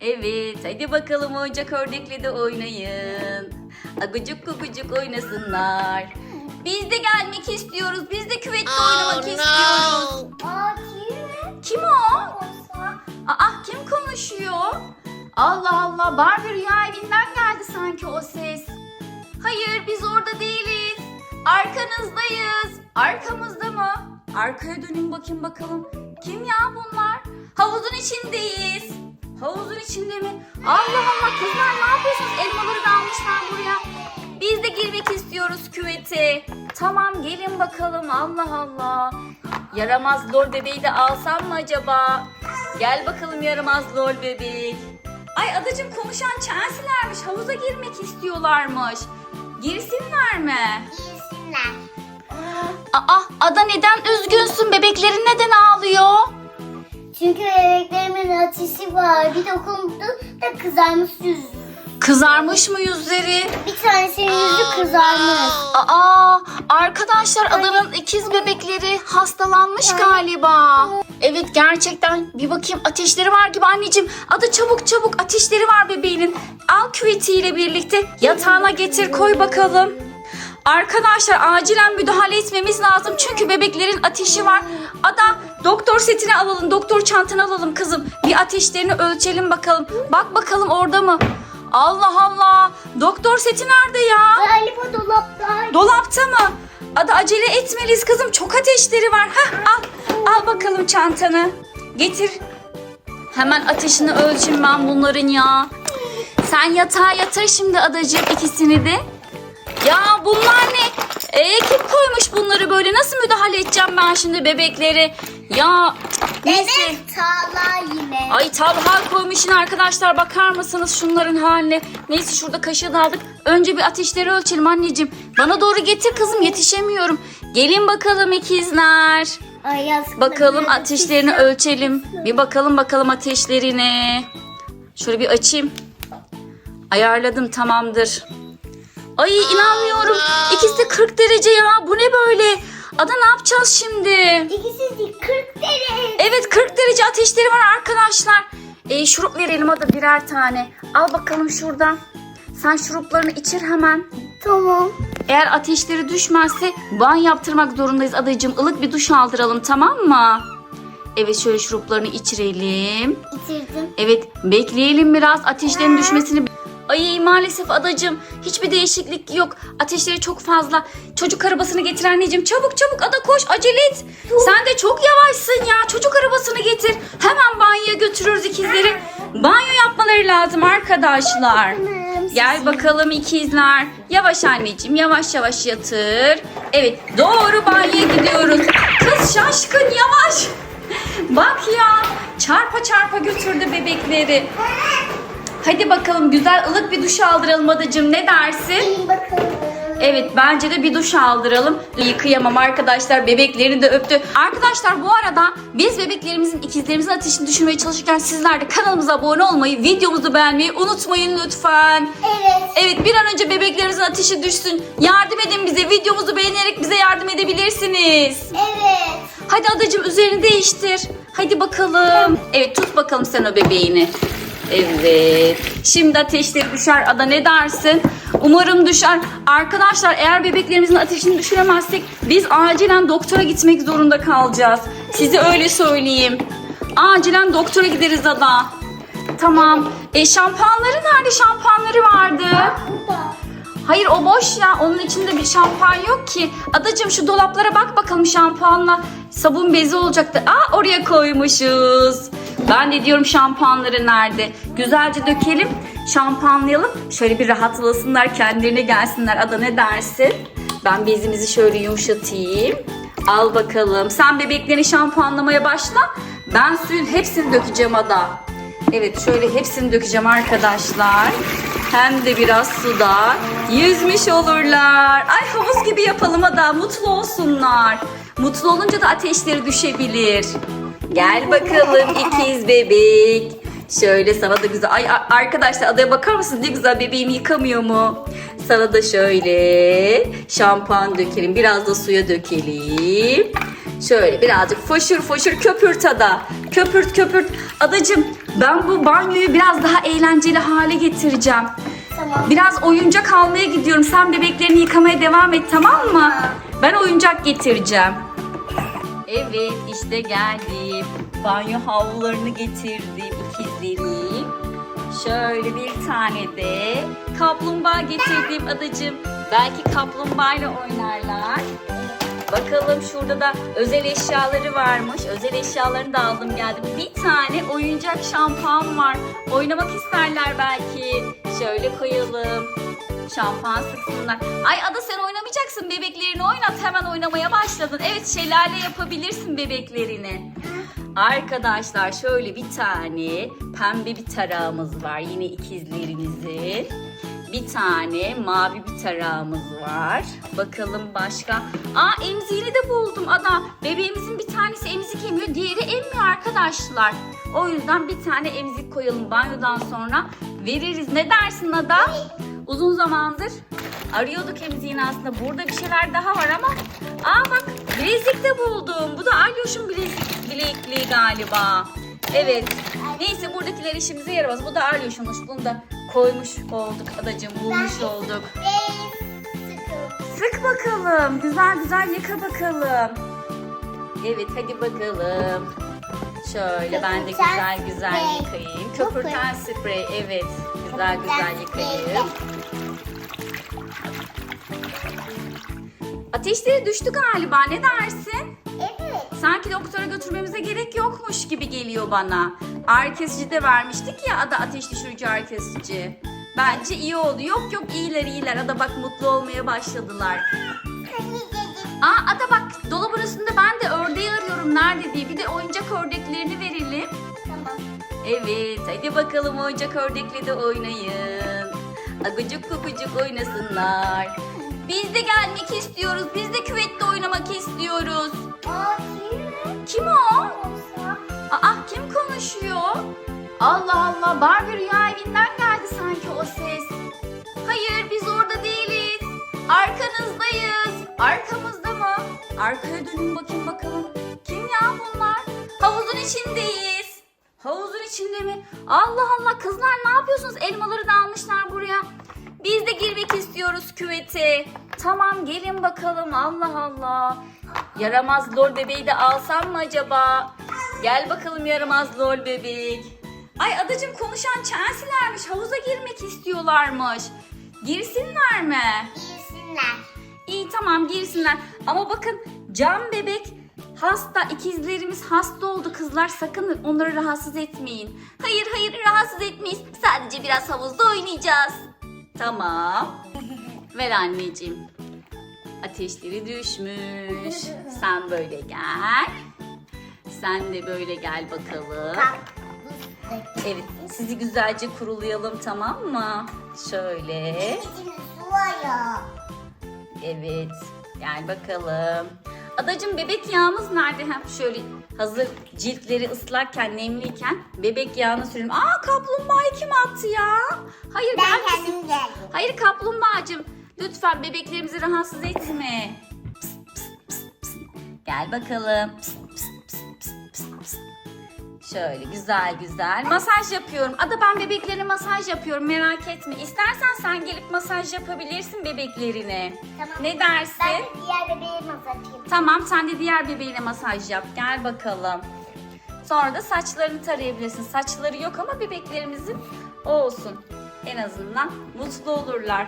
Evet, hadi bakalım oyuncak ördekle de oynayın. Agucuk gugucuk oynasınlar. Biz de gelmek istiyoruz. Biz de küvette oynamak istiyoruz. Aa kim? Kim o? Olsa. Aa, kim konuşuyor? Allah Allah, Barbie rüya evinden geldi sanki o ses. Hayır, biz orada değiliz. Arkanızdayız. Arkamızda mı? Arkaya dönün bakayım bakalım. Kim ya bunlar? Havuzun içindeyiz. Havuzun içinde mi? Allah Allah kızlar ne yapıyorsunuz? Elmaları da almışlar buraya. Biz de girmek istiyoruz küvete. Tamam gelin bakalım Allah Allah. Yaramaz lol bebeği de alsam mı acaba? Gel bakalım yaramaz lol bebek. Ay adacım konuşan Chelsea'lermiş. Havuza girmek istiyorlarmış. Girsinler mi? Girsinler. Aa Ada neden üzgünsün? Bebeklerin neden ağlıyor? Çünkü bebeklerimin ateşi var. Bir dokundu da kızarmış yüzü. Kızarmış mı yüzleri? Bir tanesinin yüzü kızarmış. Aa arkadaşlar Ada'nın ikiz bebekleri hastalanmış galiba. Evet gerçekten bir bakayım ateşleri var gibi anneciğim. Ada çabuk çabuk ateşleri var bebeğinin. Al küvetiyle birlikte yatağına getir koy bakalım. Arkadaşlar acilen müdahale etmemiz lazım çünkü bebeklerin ateşi var. Ada doktor setini alalım, doktor çantanı alalım kızım. Bir ateşlerini ölçelim bakalım. Bak bakalım orada mı? Allah Allah. Doktor seti nerede ya? Galiba dolapta. Dolapta mı? Ada acele etmeliyiz kızım. Çok ateşleri var. Hah al. Al bakalım çantanı. Getir. Hemen ateşini ölçeyim ben bunların ya. Sen yatağa yatır şimdi adacığım ikisini de. Ya bunlar ne? Ee, kim koymuş bunları böyle? Nasıl müdahale edeceğim ben şimdi bebekleri? Ya neyse. Evet Tala yine. Ay Talha koymuş yine arkadaşlar bakar mısınız şunların haline? Neyse şurada kaşığı da aldık. Önce bir ateşleri ölçelim anneciğim. Bana doğru getir kızım yetişemiyorum. Gelin bakalım ikizler. Ay yazık. Bakalım ateşlerini ölçelim. Bir bakalım bakalım ateşlerini. Şöyle bir açayım. Ayarladım tamamdır. Ay inanmıyorum. İkisi de 40 derece ya. Bu ne böyle? Ada ne yapacağız şimdi? İkisi de 40 derece. Evet 40 derece ateşleri var arkadaşlar. E, şurup verelim hadi birer tane. Al bakalım şuradan. Sen şuruplarını içir hemen. Tamam. Eğer ateşleri düşmezse banyo yaptırmak zorundayız adacığım. Ilık bir duş aldıralım tamam mı? Evet şöyle şuruplarını içirelim. Bitirdim. Evet bekleyelim biraz ateşlerin düşmesini. Ay maalesef adacığım hiçbir değişiklik yok. Ateşleri çok fazla. Çocuk arabasını getir anneciğim. Çabuk çabuk ada koş acele et. Sen de çok yavaşsın ya. Çocuk arabasını getir. Hemen banyoya götürürüz ikizleri. Banyo yapmaları lazım arkadaşlar. Gel bakalım ikizler. Yavaş anneciğim yavaş yavaş yatır. Evet doğru banyoya gidiyoruz. Kız şaşkın yavaş. Bak ya çarpa çarpa götürdü bebekleri. Hadi bakalım güzel ılık bir duş aldıralım adacığım ne dersin? İyi bakalım. Evet bence de bir duş aldıralım. Yıkayamam arkadaşlar bebeklerini de öptü. Arkadaşlar bu arada biz bebeklerimizin ikizlerimizin ateşini düşürmeye çalışırken sizler de kanalımıza abone olmayı, videomuzu beğenmeyi unutmayın lütfen. Evet. Evet bir an önce bebeklerimizin ateşi düşsün. Yardım edin bize videomuzu beğenerek bize yardım edebilirsiniz. Evet. Hadi adacığım üzerini değiştir. Hadi bakalım. Evet tut bakalım sen o bebeğini. Evet. Şimdi ateşleri düşer. Ada ne dersin? Umarım düşer. Arkadaşlar eğer bebeklerimizin ateşini düşüremezsek biz acilen doktora gitmek zorunda kalacağız. Size öyle söyleyeyim. Acilen doktora gideriz Ada. Tamam. E şampuanları nerede? Şampuanları vardı. Burada. Hayır o boş ya. Onun içinde bir şampuan yok ki. Adacığım şu dolaplara bak bakalım şampuanla sabun bezi olacaktı. Aa oraya koymuşuz. Ben de diyorum şampuanları nerede? Güzelce dökelim, şampuanlayalım. Şöyle bir rahatlasınlar, kendilerine gelsinler. Ada ne dersin? Ben bezimizi şöyle yumuşatayım. Al bakalım. Sen bebeklerini şampuanlamaya başla. Ben suyun hepsini dökeceğim Ada. Evet şöyle hepsini dökeceğim arkadaşlar. Hem de biraz suda yüzmüş olurlar. Ay havuz gibi yapalım da mutlu olsunlar. Mutlu olunca da ateşleri düşebilir. Gel bakalım ikiz bebek. Şöyle sana da güzel. Ay arkadaşlar adaya bakar mısınız ne güzel bebeğimi yıkamıyor mu? Sana da şöyle şampuan dökelim. Biraz da suya dökelim. Şöyle birazcık foşur foşur köpürt ada. Köpürt köpürt. Adacım ben bu banyoyu biraz daha eğlenceli hale getireceğim. Tamam. Biraz oyuncak almaya gidiyorum. Sen bebeklerini yıkamaya devam et tamam mı? Ben oyuncak getireceğim. Evet işte geldim. Banyo havlularını getirdim ikizlerim. Şöyle bir tane de kaplumbağa getirdim adacım. Belki kaplumbağayla oynarlar. Bakalım şurada da özel eşyaları varmış. Özel eşyalarını da aldım geldim. Bir tane oyuncak şampuan var. Oynamak isterler belki. Şöyle koyalım. Şampuan sıksınlar. Ay Ada sen oynamayacaksın. Bebeklerini oynat. Hemen oynamaya başladın. Evet şelale yapabilirsin bebeklerini. Arkadaşlar şöyle bir tane pembe bir tarağımız var. Yine ikizlerimizin. Bir tane mavi bir tarağımız var. Bakalım başka. Aa emziğini de buldum Ada. Bebeğimizin bir tanesi emzik emiyor. Diğeri emmiyor arkadaşlar. O yüzden bir tane emzik koyalım banyodan sonra. Veririz. Ne dersin Ada? Uzun zamandır arıyorduk emziğini aslında. Burada bir şeyler daha var ama. Aa bak bilezik de buldum. Bu da Alyoş'un bilezik, bilekliği galiba. Evet. Neyse buradakiler işimize yaramaz. Bu da Aryoş'unmuş. Bunu da koymuş olduk adacığım. Bulmuş olduk. Sık bakalım. Güzel güzel yıka bakalım. Evet hadi bakalım. Şöyle ben de güzel güzel yıkayayım. Köpürten sprey evet. Güzel güzel yıkayayım. Ateşleri düştü galiba ne dersin? Evet. Sanki doktora götürmemize gerek yokmuş gibi geliyor bana. Ağrı kesici de vermiştik ya ada ateş düşürücü ağrı kesici. Bence iyi oldu. Yok yok iyiler iyiler. Ada bak mutlu olmaya başladılar. Aa Ada bak dolabın üstünde ben de ördeği arıyorum nerede diye. Bir de oyuncak ördeklerini verelim. Tamam. Evet hadi bakalım oyuncak ördekle de oynayın. Agucuk kukucuk oynasınlar. Biz de gelmek istiyoruz. Biz de küvette oynamak istiyoruz. Aa kim? Kim o? Aa kim konuşuyor? Allah Allah Barbie rüya evinden geldi sanki o ses. Hayır biz orada değiliz. Arkanızdayız. Arkamızda mı? Arkaya dönün bakayım bakalım. Kim ya bunlar? Havuzun içindeyiz. Havuzun içinde mi? Allah Allah kızlar ne yapıyorsunuz? Elmaları da almışlar buraya. Biz de girmek istiyoruz küvete. Tamam gelin bakalım Allah Allah. Yaramaz lol bebeği de alsam mı acaba? Gel bakalım yaramaz lol bebek. Ay adacım konuşan Chelsea'lermiş. Havuza girmek istiyorlarmış. Girsinler mi? İyisinler. İyi tamam girsinler. Ama bakın Can bebek hasta. ikizlerimiz hasta oldu kızlar. Sakın onları rahatsız etmeyin. Hayır hayır rahatsız etmeyiz. Sadece biraz havuzda oynayacağız. Tamam. Ver anneciğim. Ateşleri düşmüş. Sen böyle gel. Sen de böyle gel bakalım. Evet sizi güzelce kurulayalım tamam mı? Şöyle. Evet. Gel bakalım. Adacım bebek yağımız nerede? Hem şöyle hazır ciltleri ıslakken, nemliyken bebek yağını sürelim. Aa kaplumbağayı kim attı ya? Hayır Ben kızım. kendim geldim. Hayır kaplumbağacım. Lütfen bebeklerimizi rahatsız etme. Pıst, pıst, pıst, pıst. Gel bakalım. Pıst, pıst, pıst, pıst, pıst. Şöyle güzel güzel masaj yapıyorum. Ada ben bebeklerine masaj yapıyorum merak etme. İstersen sen gelip masaj yapabilirsin bebeklerine. Tamam. Ne dersin? Ben diğer bebeğe masajım. Tamam sen de diğer bebeğine masaj yap. Gel bakalım. Sonra da saçlarını tarayabilirsin. Saçları yok ama bebeklerimizin olsun. En azından mutlu olurlar.